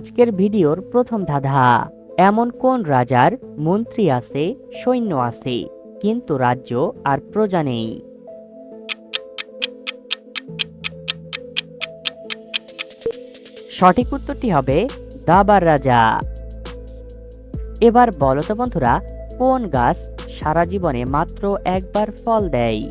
আজকের ভিডিওর প্রথম ধাঁধা। এমন কোন রাজার মন্ত্রী আছে, সৈন্য আছে, কিন্তু রাজ্য আর প্রজা নেই। সঠিক উত্তরটি হবে দাবার রাজা। এবার বলো তো বন্ধুরা, কোন গাছ সারা জীবনে মাত্র একবার ফল দেয়?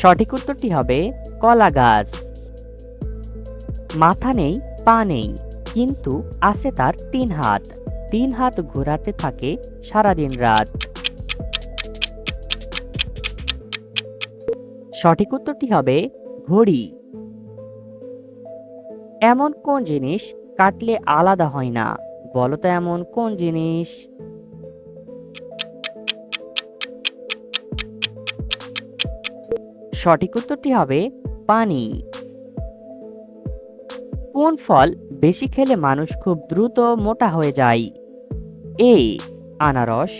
সঠিক উত্তরটি হবে কলা গাছ। মাথা নেই, পা নেই, কিন্তু আছে তার তিন হাত। তিন হাত ঘোরাতে থাকে সারাদিন রাত। সঠিক উত্তরটি হবে ঘড়ি। এমন কোন জিনিস কাটলে আলাদা হয় না? বলো তো এমন কোন জিনিস? সঠিক উত্তরটি হবে পানি। কোন ফল বেশি খেলে মানুষ খুব দ্রুত মোটা হয়ে যায়? এ, আনারস,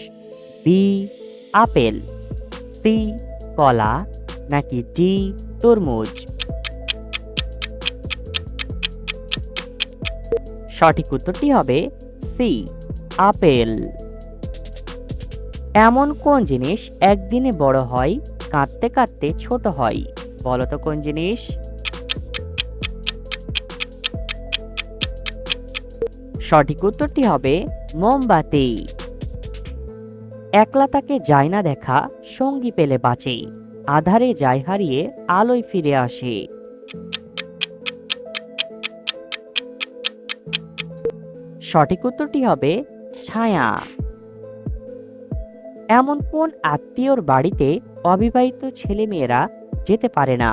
বি, আপেল, সি, কলা, নাকি ডি, তরমুজ? সঠিক উত্তরটি হবে সি, আপেল। এমন কোন জিনিস একদিনে বড় হয় কাঁদতে কাঁদতে ছোট হয়? বলো তো কোন জিনিস? সঠিক উত্তরটি হবে মোমবাতি। একলা তাকে যায় না দেখা, সঙ্গী পেলে বাঁচে। আধারে যায় হারিয়ে আলোয় ফিরে আসে। সঠিক উত্তরটি হবে ছায়া। এমন কোন আত্মীয়র বাড়িতে অবিবাহিত ছেলেমেয়েরা যেতে পারে না।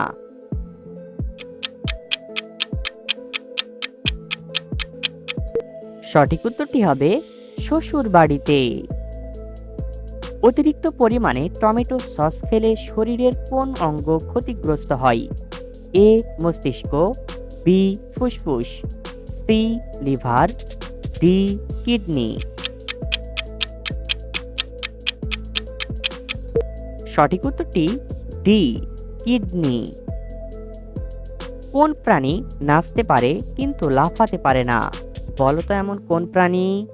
সঠিক উত্তরটি হবে শ্বশুর বাড়িতে অতিরিক্ত পরিমাণে টমেটো সস খেলে শরীরের কোন অঙ্গ ক্ষতিগ্রস্ত হয়? এ, মস্তিষ্ক, বি, ফুসফুস, সি, লিভার, ডি, কিডনি। সঠিক উত্তরটি ডি। কিডনি। কোন প্রাণী নাচতে পারে কিন্তু লাফাতে পারে না? বলো তো এমন কোন প্রাণী?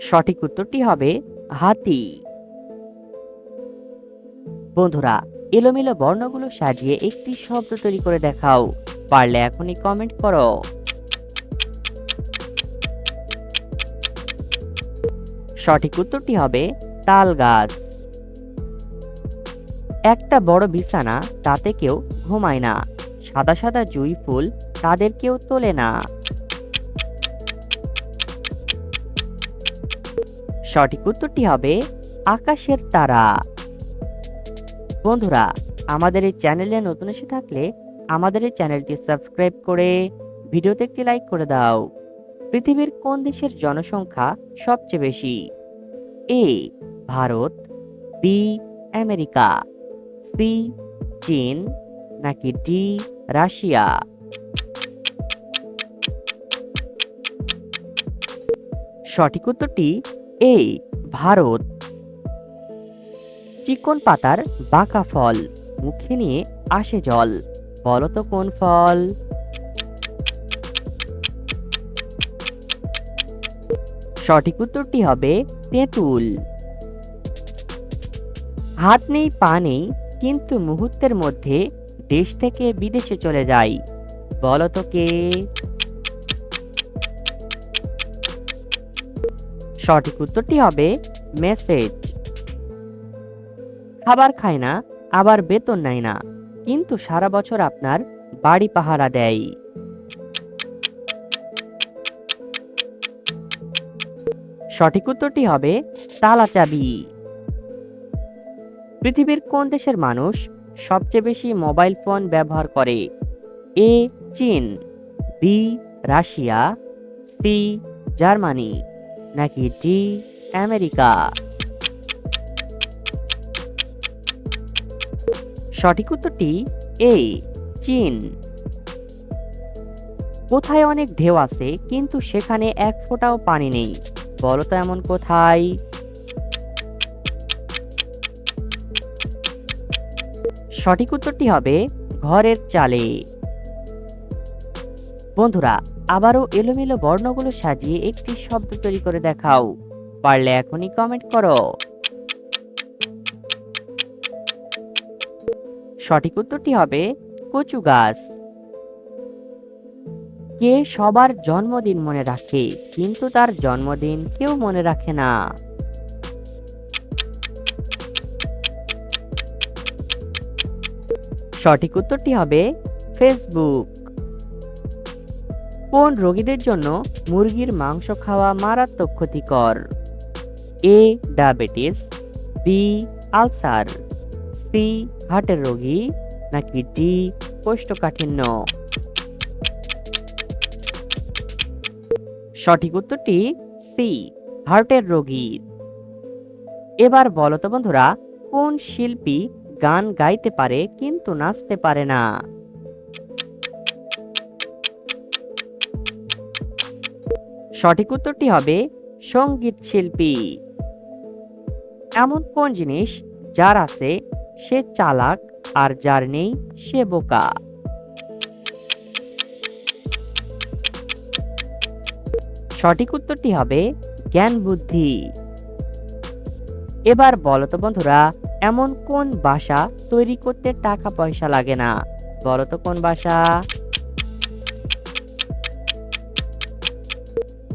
সঠিক উত্তরটি হবে হাতি। বন্ধুরা, এলোমেলো বর্ণগুলো সাজিয়ে একটি শব্দ তৈরি করে দেখাও। পারলে এখনই কমেন্ট করো। সঠিক উত্তরটি হবে তাল গাছ। একটা বড় বিছানা তাতে কেউ ঘুমায় না। সাদা সাদা জুই ফুল তাদের কেউ তোলে না। সঠিক উত্তরটি হবে আকাশের তারা। বন্ধুরা, আমাদের এই চ্যানেলে নতুন এসে থাকলে আমাদের এই চ্যানেলটি সাবস্ক্রাইব করে ভিডিওতে একটি লাইক করে দাও। পৃথিবীর কোন দেশের জনসংখ্যা সবচেয়ে বেশি? A Bharat B America C চীন, নাকি ডি রাশিয়া? সঠিক উত্তরটি এ ভারত। চিকন পাতার বাঁকা ফল, মুখে নিয়ে আসে জল। বলো তো কোন ফল? সঠিক উত্তরটি হবে তেঁতুল। হাত নেই, পা নেই, কিন্তু মুহূর্তের মধ্যে দেশ থেকে বিদেশে চলে যায়। বলো তো কে? সঠিক উত্তরটি হবে মেসেজ। খাবার খায় না, আবার বেতন নেয় না, কিন্তু সারা বছর আপনার বাড়ি পাহারা দেয়। সঠিক উত্তরটি হবে তালা চাবি পৃথিবীর কোন দেশের মানুষ সবচেয়ে বেশি মোবাইল ফোন ব্যবহার করে? এ, চীন, বি, রাশিয়া, সি, জার্মানি, নাকি ডি, আমেরিকা? সঠিক উত্তরটি এ, চীন। কোথায় অনেক ঢেউ আছে, কিন্তু সেখানে এক ফোঁটাও পানি নেই। বলো তো এমন কোথায়? সঠিক উত্তরটি হবে ঘরের চালে। বন্ধুরা, আবারও এলোমেলো বর্ণগুলো সাজিয়ে একটি শব্দ তৈরি করে দেখাও। পারলে এখনই কমেন্ট করো। সঠিক উত্তরটি হবে কচু গাছ। কে সবার জন্মদিন মনে রাখে, কিন্তু তার জন্মদিন কেউ মনে রাখে না। সঠিক উত্তরটি হবে ফেসবুক। কোন রোগীদের জন্য মুরগির মাংস খাওয়া মারাত্মক ক্ষতিকর? A, diabetes, B, ulcer, C, হার্টের রোগী, নাকি ডি, কোষ্ঠকাঠিন্য? সঠিক উত্তরটি সি হার্টের রোগী। এবার বলো তো বন্ধুরা, কোন শিল্পী গান গাইতে পারে কিন্তু নাচতে পারে না? সঠিক উত্তরটি হবে সংগীত শিল্পী। এমন কোন জিনিস যার আছে সে চালাক আর যার নেই সে বোকা? সঠিক উত্তরটি হবে জ্ঞান বুদ্ধি। এবার বলো তো বন্ধুরা, এমন কোন বাসা তৈরি করতে টাকা পয়সা লাগে না? বলো তো কোন বাসা?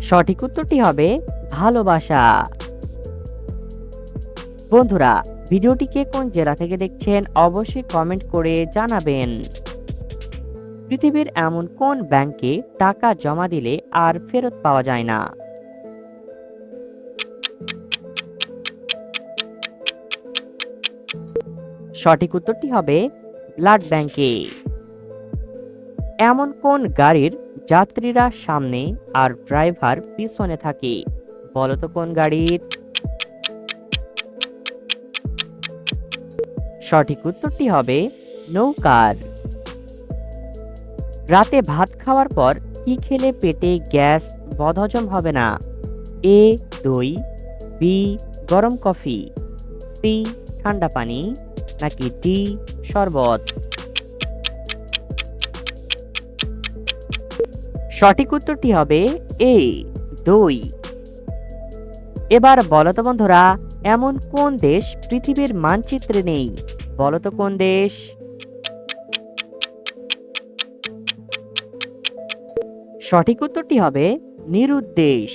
সঠিক উত্তরটি হবে ভালোবাসা বন্ধুরা, ভিডিওটিকে কোন জেলা থেকে দেখছেন অবশ্যই কমেন্ট করে জানাবেন। পৃথিবীর এমন কোন ব্যাংকে টাকা জমা দিলে আর ফেরত পাওয়া যায় না? সঠিক উত্তরটি হবে ব্লাড ব্যাংকে। এমন কোন গাড়ির যাত্রীরা সামনে আর ড্রাইভার পিছনে থাকে? বলো তো কোন গাড়ির? সঠিক উত্তরটি হবে নৌকার। রাতে ভাত খাওয়ার পর কি খেলে পেটে গ্যাস বদহজম হবে না? এ, দই, বি, গরম কফি, সি, ঠান্ডা পানি, নাকি ডি, শরবত? সঠিক উত্তরটি হবে এ, দই। এবার বলতো বন্ধুরা, এমন কোন দেশ পৃথিবীর মানচিত্রে নেই? বলতো কোন দেশ? সঠিক উত্তরটি হবে নিরুদ্দেশ।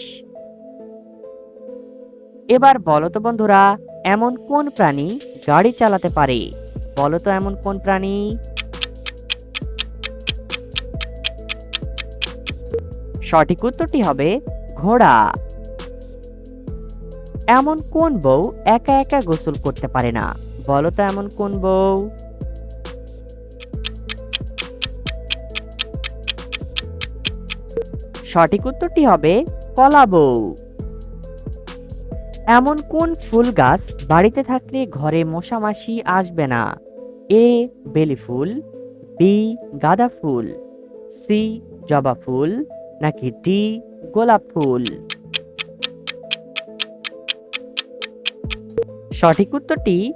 এবার বলতো বন্ধুরা, এমন কোন প্রাণী গাড়ি চালাতে পারে? বলতো এমন কোন প্রাণী? সঠিক উত্তরটি হবে ঘোড়া। এমন কোন বউ একা একা গোসল করতে পারে না? বলতো এমন কোন বউ? সঠিক উত্তরটি হবে কলা বউ। এমন কোন ফুল গাছ বাড়িতে থাকলে ঘরে মশামাছি আসবে না? এ, বেলি ফুল, বি, গাঁদা ফুল, সি, জবা ফুল, নাকি ডি, গোলাপ ফুল? সঠিক উত্তরটি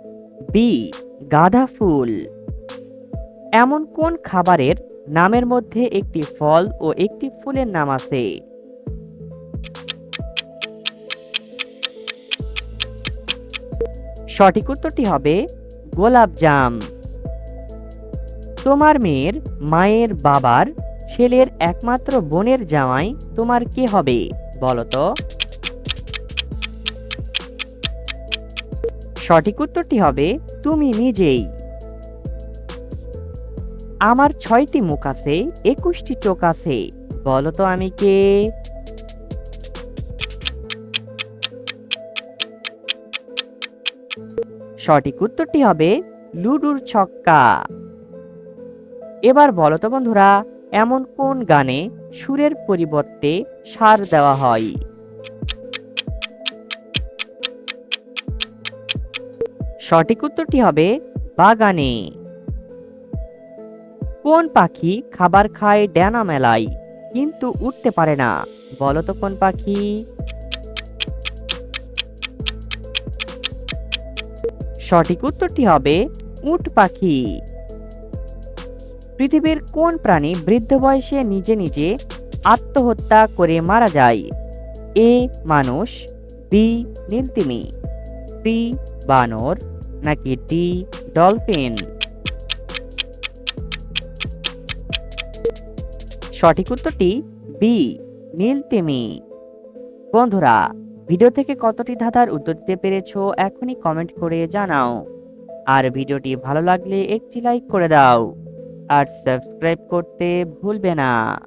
বি, গাঁদা ফুল। এমন কোন খাবারের নামের মধ্যে একটি ফল ও একটি ফুলের নাম আছে। সঠিক উত্তরটি হবে গোলাপ জাম। তোমার মেয়ের, মায়ের, বাবার, ছেলের একমাত্র বোনের জামাই তোমার কে হবে? বলো তো। সঠিক উত্তরটি হবে তুমি নিজেই। আমার ছয়টি মুখ আছে, একুশটি চোখ আছে। বলো তো আমি কে? সঠিক উত্তরটি হবে লুডুর ছক্কা। এবার বলো তো বন্ধুরা, এমন কোন গানে সুরের পরিবর্তে সার দেওয়া হয়? সঠিক উত্তরটি হবে বাগানে। কোন পাখি খাবার খায় ডানা মেলায়, কিন্তু উঠতে পারে না? বলো তো কোন পাখি? সঠিক উত্তরটি হবে উট পাখি। পৃথিবীর কোন প্রাণী বৃদ্ধ বয়সে নিজে নিজে আত্মহত্যা করে মারা যায়? এ, মানুষ, বি, নীলতিমি, সি, বানর, নাকি ডি, ডলফিন? সঠিক উত্তরটি বি, নীল নীলতিমি বন্ধুরা, ভিডিও থেকে কতটি ধাঁধার উত্তর দিতে পেরেছ এখনই কমেন্ট করে জানাও। আর ভিডিওটি ভালো লাগলে একটি লাইক করে দাও। আর সাবস্ক্রাইব করতে ভুলবে না।